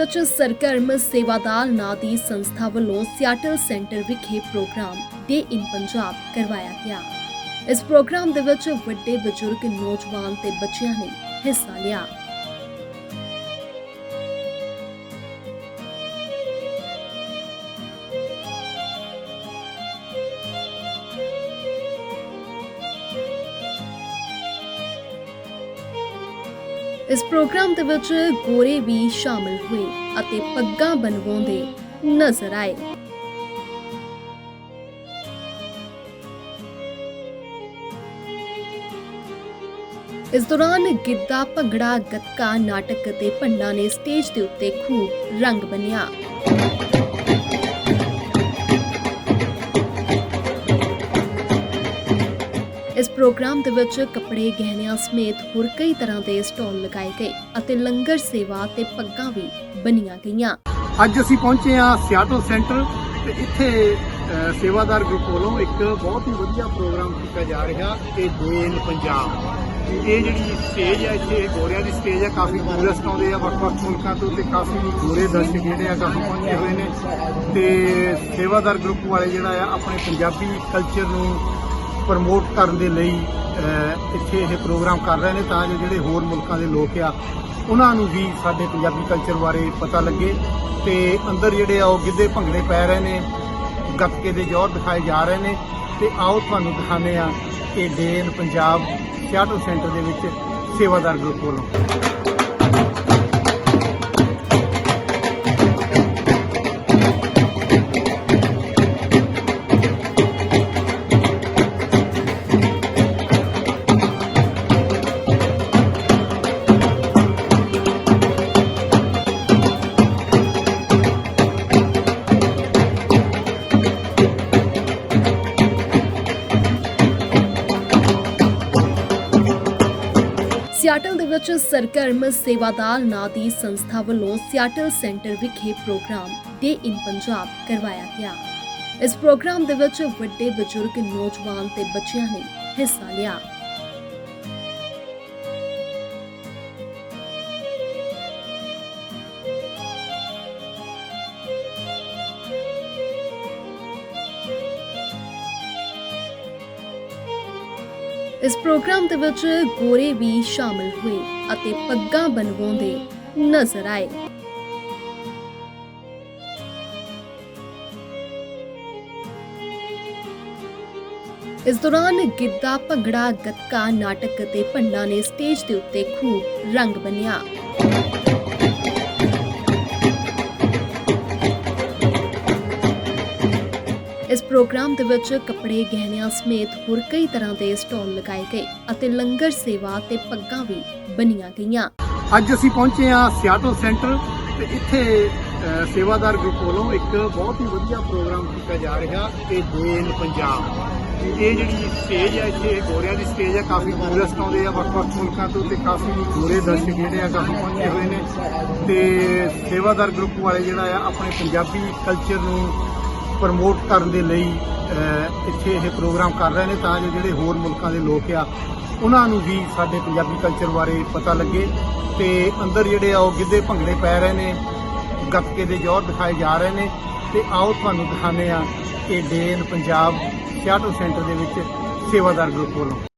ਵਿੱਚ ਸਰਗਰਮ ਸੇਵਾਦਾਰ ਨਾਂ ਦੀ ਸੰਸਥਾ ਵੱਲੋਂ ਸਿਆਟਲ ਸੈਂਟਰ ਵਿਖੇ ਪ੍ਰੋਗਰਾਮ ਡੇ ਇਨ ਪੰਜਾਬ ਕਰਵਾਇਆ ਗਿਆ। ਇਸ ਪ੍ਰੋਗਰਾਮ ਦੇ ਵਿੱਚ ਵੱਡੇ ਬਜ਼ੁਰਗ, ਨੌਜਵਾਨ ਤੇ ਬੱਚਿਆਂ ਨੇ ਹਿੱਸਾ ਲਿਆ। ਇਸ ਪ੍ਰੋਗਰਾਮ ਦੇ ਵਿੱਚ ਗੋਰੇ ਵੀ ਸ਼ਾਮਲ ਹੋਏ ਅਤੇ ਪੱਗਾਂ ਬਣਵਾਉਂਦੇ ਨਜ਼ਰ ਆਏ। ਇਸ ਦੌਰਾਨ ਗਿੱਧਾ, ਭੰਗੜਾ, ਗੱਤਕਾ, ਨਾਟਕ ਅਤੇ ਭੰਡਾ ਨੇ ਸਟੇਜ ਦੇ ਉੱਤੇ ਖੂਬ ਰੰਗ ਬੰਨਿਆ। ਇਸ ਪ੍ਰੋਗਰਾਮ ਦੇ ਵਿੱਚ ਕੱਪੜੇ, ਗਹਿਣਿਆਂ ਸਮੇਤ ਹੋਰ ਕਈ ਤਰ੍ਹਾਂ ਦੇ ਸਟਾਲ ਲਗਾਏ ਗਏ ਅਤੇ ਲੰਗਰ ਸੇਵਾ ਤੇ ਪੱਗਾਂ ਵੀ ਬਣੀਆਂ ਗਈਆਂ। ਅੱਜ ਅਸੀਂ ਪਹੁੰਚੇ ਹਾਂ ਸਿਆਟਲ ਸੈਂਟਰ ਤੇ ਇੱਥੇ ਸੇਵਾਦਾਰ ਗਰੁੱਪ ਵੱਲੋਂ ਇੱਕ ਬਹੁਤ ਹੀ ਵਧੀਆ ਪ੍ਰੋਗਰਾਮ ਕੀਤਾ ਜਾ ਰਿਹਾ, ਇਹ ਦੇਨ ਪੰਜਾਬ। ਇਹ ਜਿਹੜੀ ਸਟੇਜ ਹੈ, ਇੱਥੇ ਗੋਰਿਆਂ ਦੀ ਸਟੇਜ ਹੈ, ਕਾਫੀ ਟੂਰਿਸਟ ਆਉਂਦੇ ਆ, ਵੱਖ-ਵੱਖ ਮੁਲਕਾਂ ਤੋਂ ਤੇ ਕਾਫੀ ਗੋਰੇ ਦਰਸ਼ਕ ਜਿਹੜੇ ਆ ਕਾਫੀ ਪਹੁੰਚੇ ਹੋਏ ਨੇ। ਤੇ ਸੇਵਾਦਾਰ ਗਰੁੱਪ ਵਾਲੇ ਜਿਹੜਾ ਆ, ਆਪਣੇ ਪੰਜਾਬੀ ਕਲਚਰ ਨੂੰ ਪ੍ਰਮੋਟ ਕਰਨ ਦੇ ਲਈ ਇੱਥੇ ਇਹ ਪ੍ਰੋਗਰਾਮ ਕਰ ਰਹੇ ਨੇ ਤਾਂ ਜੋ ਜਿਹੜੇ ਹੋਰ ਮੁਲਕਾਂ ਦੇ ਲੋਕ ਆ, ਉਹਨਾਂ ਨੂੰ ਵੀ ਸਾਡੇ ਪੰਜਾਬੀ ਕਲਚਰ ਬਾਰੇ ਪਤਾ ਲੱਗੇ ਤੇ ਅੰਦਰ ਜਿਹੜੇ ਆ ਉਹ ਗਿੱਧੇ ਭੰਗੜੇ ਪੈ ਰਹੇ ਨੇ, ਗੱਤਕੇ ਦੇ ਜੋਰ ਦਿਖਾਏ ਜਾ ਰਹੇ ਨੇ ਤੇ ਆਓ ਤੁਹਾਨੂੰ ਦਿਖਾਉਂਦੇ ਆ ਕਿ ਡੇਨ ਪੰਜਾਬ ਸਿਆਟਲ ਸੈਂਟਰ ਦੇ ਵਿੱਚ ਸੇਵਾਦਾਰ ਗਰੁੱਪ ਵੱਲੋਂ। ਸਿਆਟਲ ਦੇ ਵਿੱਚ ਸਰਗਰਮ ਸੇਵਾਦਾਰ ਨਾਂ ਦੀ ਸੰਸਥਾ ਵੱਲੋਂ ਸਿਆਟਲ ਸੈਂਟਰ ਵਿਖੇ ਪ੍ਰੋਗਰਾਮ ਡੇ ਇਨ ਪੰਜਾਬ ਕਰਵਾਇਆ ਗਿਆ। ਇਸ ਪ੍ਰੋਗਰਾਮ ਦੇ ਵਿੱਚ ਵੱਡੇ ਬਜ਼ੁਰਗ, ਨੌਜਵਾਨ ਤੇ ਬੱਚਿਆਂ ਨੇ ਹਿੱਸਾ ਲਿਆ। ਇਸ ਪ੍ਰੋਗਰਾਮ ਦੇ ਵਿੱਚ ਗੋਰੇ ਵੀ ਸ਼ਾਮਲ ਹੋਏ ਅਤੇ ਪੱਗਾਂ ਬਣਵਾਉਂਦੇ ਨਜ਼ਰ ਆਏ। ਇਸ ਦੌਰਾਨ ਗਿੱਧਾ, ਭੰਗੜਾ, ਗੱਤਕਾ, ਨਾਟਕ ਅਤੇ ਭੰਡਾ ਨੇ ਸਟੇਜ ਦੇ ਉੱਤੇ ਖੂਬ ਰੰਗ ਬੰਨਿਆ। ਇਸ ਪ੍ਰੋਗਰਾਮ ਦੇ ਵਿੱਚ ਕੱਪੜੇ ਗਹਿਣਿਆਂ ਸਮੇਤ ਹੋਰ ਕਈ ਤਰ੍ਹਾਂ ਦੇ ਸਟਾਲ ਲਗਾਏ ਗਏ ਅਤੇ ਲੰਗਰ ਸੇਵਾ ਤੇ ਪੱਗਾਂ ਵੀ ਬਣੀਆਂ ਗਈਆਂ। ਅੱਜ ਅਸੀਂ ਪਹੁੰਚੇ ਹਾਂ ਸਿਆਟੋ ਸੈਂਟਰ ਤੇ ਇੱਥੇ ਸੇਵਾਦਾਰ ਗਰੁੱਪ ਵੱਲੋਂ ਇੱਕ ਬਹੁਤ ਹੀ ਵਧੀਆ ਪ੍ਰੋਗਰਾਮ ਕੀਤਾ ਜਾ ਰਿਹਾ ਇਹ ਦੇਨ ਪੰਜਾਬ। ਇਹ ਜਿਹੜੀ ਸਟੇਜ ਹੈ, ਇੱਥੇ ਗੋਰਿਆਂ ਦੀ ਸਟੇਜ ਹੈ, ਕਾਫੀ ਟੂਰਿਸਟ ਆਉਂਦੇ ਆ ਵੱਖ-ਵੱਖ ਮੁਲਕਾਂ ਤੋਂ ਤੇ ਕਾਫੀ ਗੋਰੇ ਦਰਸ਼ਕ ਜਿਹੜੇ ਆ ਕਾਫੀ ਪਹੁੰਚੇ ਹੋਏ ਨੇ। ਤੇ ਸੇਵਾਦਾਰ ਗਰੁੱਪ ਵਾਲੇ ਜਿਹੜਾ ਆ, ਆਪਣੇ ਪੰਜਾਬੀ ਕਲਚਰ ਨੂੰ ਪ੍ਰਮੋਟ ਕਰਨ ਦੇ ਲਈ ਇੱਥੇ ਇਹ ਪ੍ਰੋਗਰਾਮ ਕਰ ਰਹੇ ਨੇ ਤਾਂ ਜੋ ਜਿਹੜੇ ਹੋਰ ਮੁਲਕਾਂ ਦੇ ਲੋਕ ਆ, ਉਹਨਾਂ ਨੂੰ ਵੀ ਸਾਡੇ ਪੰਜਾਬੀ ਕਲਚਰ ਬਾਰੇ ਪਤਾ ਲੱਗੇ ਤੇ ਅੰਦਰ ਜਿਹੜੇ ਆ ਉਹ ਗਿੱਧੇ ਭੰਗੜੇ ਪੈ ਰਹੇ ਨੇ, ਗੱਤਕੇ ਦੇ ਜੋਰ ਦਿਖਾਏ ਜਾ ਰਹੇ ਨੇ ਤੇ ਆਓ ਤੁਹਾਨੂੰ ਦਿਖਾਉਂਦੇ ਆ ਕਿ ਡੇਨ ਪੰਜਾਬ ਸਿਆਟਲ ਸੈਂਟਰ ਦੇ ਵਿੱਚ ਸੇਵਾਦਾਰ ਗਰੁੱਪ ਵੱਲੋਂ।